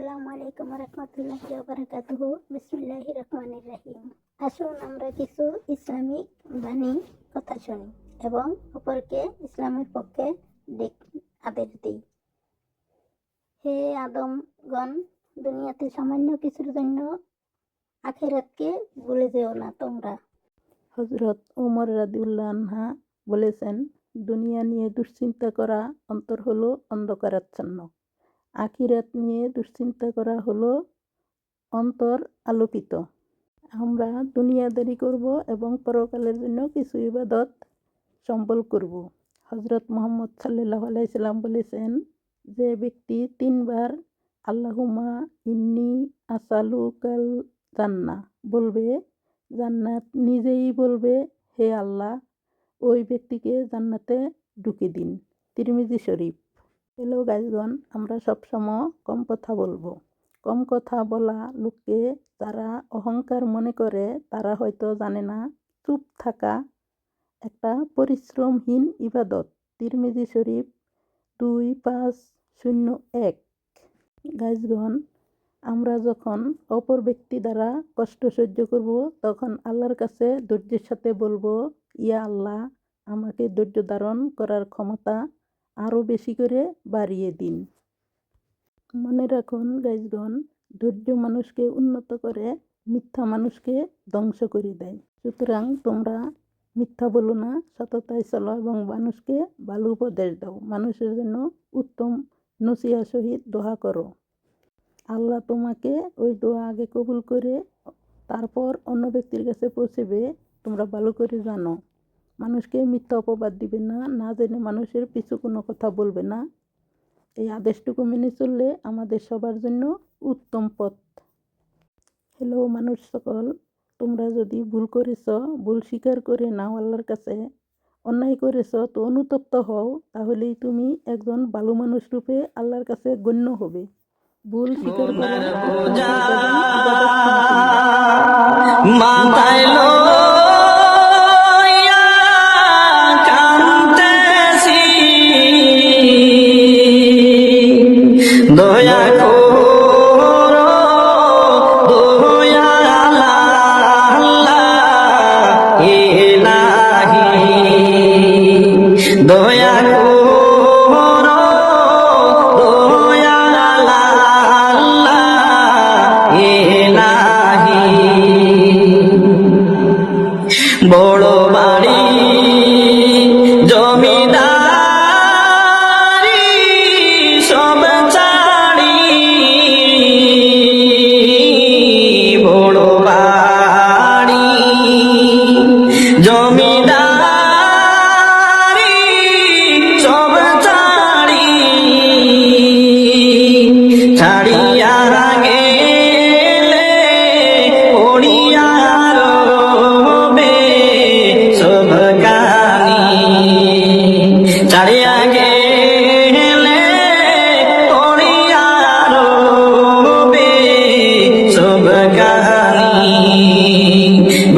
আসসালামু আলাইকুম রহমতুল্লাহ বারাকাতুহু। বিসমিল্লাহ রহমান রাহিম। আসুন আমরা কিছু ইসলামিক বাণী কথা শুনি এবং অপরকে ইসলামের পক্ষে আদেশ দিই। হে আদমগণ, দুনিয়াতে সামান্য কিছুর জন্য আখেরাতকে ভুলে যেও না তোমরা। হজরত ওমর রাদিউল্লাহ বলেছেন, দুনিয়া নিয়ে দুশ্চিন্তা করা অন্তর হলো অন্ধকারাচ্ছন্ন। আখিরাত নিয়ে দুশ্চিন্তা করা হলো অন্তর আলোকিত। আমরা দুনিয়াদারি করব এবং পরকালের জন্য কিছু ইবাদত সম্বল করব। হজরত মোহাম্মদ সাল্লাহ আলাইসাল্লাম বলেছেন যে ব্যক্তি তিনবার আল্লাহুমা ইন্নি আসালু কাল জান্না বলবে, জান্নাত নিজেই বলবে, হে আল্লাহ, ওই ব্যক্তিকে জান্নাতে ঢুকে দিন। তিরমিজি শরীফ। হ্যালো গাইজগণ, আমরা সবসময় কম কথা বলব। কম কথা বলা লোককে যারা অহংকার মনে করে, তারা হয়তো জানে না, চুপ থাকা একটা পরিশ্রমহীন ইবাদত। তিরমিজি শরীফ দুই পাঁচ শূন্য এক। গাইজগণ, আমরা যখন অপর ব্যক্তি দ্বারা কষ্ট সহ্য করব, তখন আল্লাহর কাছে ধৈর্যের সাথে বলব, ইয়া আল্লাহ, আমাকে ধৈর্য ধারণ করার ক্ষমতা আরও বেশি করে বাড়িয়ে দিন। মনে রাখুন, গাইজগণ, ধৈর্য মানুষকে উন্নত করে মিথ্যা মানুষকে ধ্বংস করে দেয়। সুতরাং তোমরা মিথ্যা বলো না, সততায় চলো এবং মানুষকে ভালো উপদেশ দাও। মানুষের জন্য উত্তম নসিয়া সহিত দোয়া করো। আল্লাহ তোমাকে ওই দোয়া আগে কবুল করে, তারপর অন্য ব্যক্তির কাছে পৌঁছেবে, তোমরা ভালো করে জানো। মানুষকে মিথ্যা অপবাদ দিবে না না জেনে মানুষের পিছু কোনো কথা বলবে না। এই আদেশটুকু মেনে চললে আমাদের সবার জন্য উত্তম পথ। হ্যালো মানুষ সকল তোমরা যদি ভুল করেছ ভুল স্বীকার করে নাও আল্লাহর কাছে অন্যায় করেছ তো অনুতপ্ত হও তাহলেই তুমি একজন ভালো মানুষ রূপে আল্লাহর কাছে গণ্য হবে। ভুল স্বীকার করা দয়া করো দয়া আল্লাহ ইলাহি দয়া করো দয়া আল্লাহ ইলাহি বড় বড়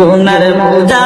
গুনার পূজা